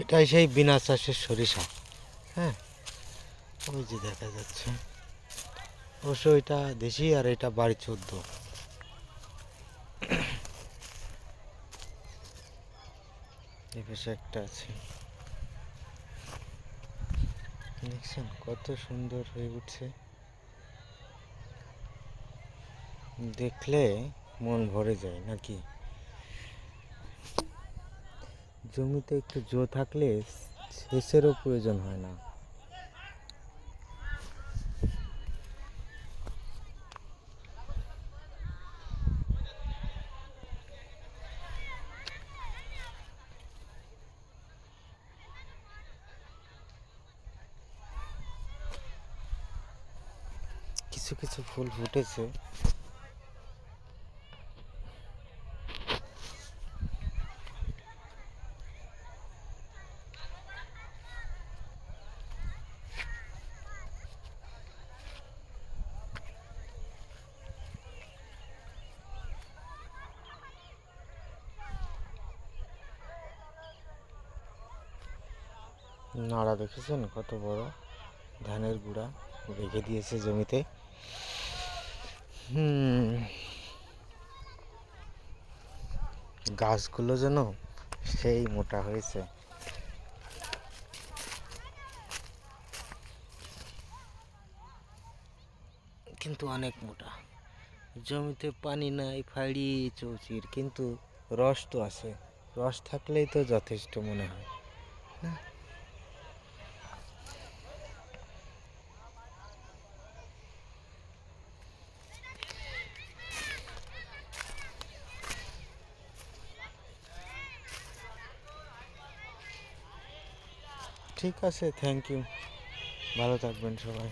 এটাই সেই বিনা চাষের সরিষা হ্যাঁ? ওই যে দেখা যাচ্ছে। অবশ্য এটা দেশি আর এটা বাড়ি চোদ্দ। একটা আছে। দেখছেন কত সুন্দর হয়ে উঠছে। দেখলে মন ভরে যায় নাকি? জমিতে একটু জো থাকলে সেচেরও প্রয়োজন হয় না। কিছু কিছু ফুল ফুটেছে। নাড়া দেখেছেন? কত বড় ধানের গুঁড়া রেখে দিয়েছে জমিতে। গাছগুলো যেন সেই মোটা হয়েছে। কিন্তু অনেক মোটা। জমিতে পানি নাই ফাড়ি চৌচির, কিন্তু রস তো আছে। রস থাকলেই তো যথেষ্ট মনে হয়, না? ঠিক আছে থ্যাংক ইউ ভালো থাকবেন সবাই।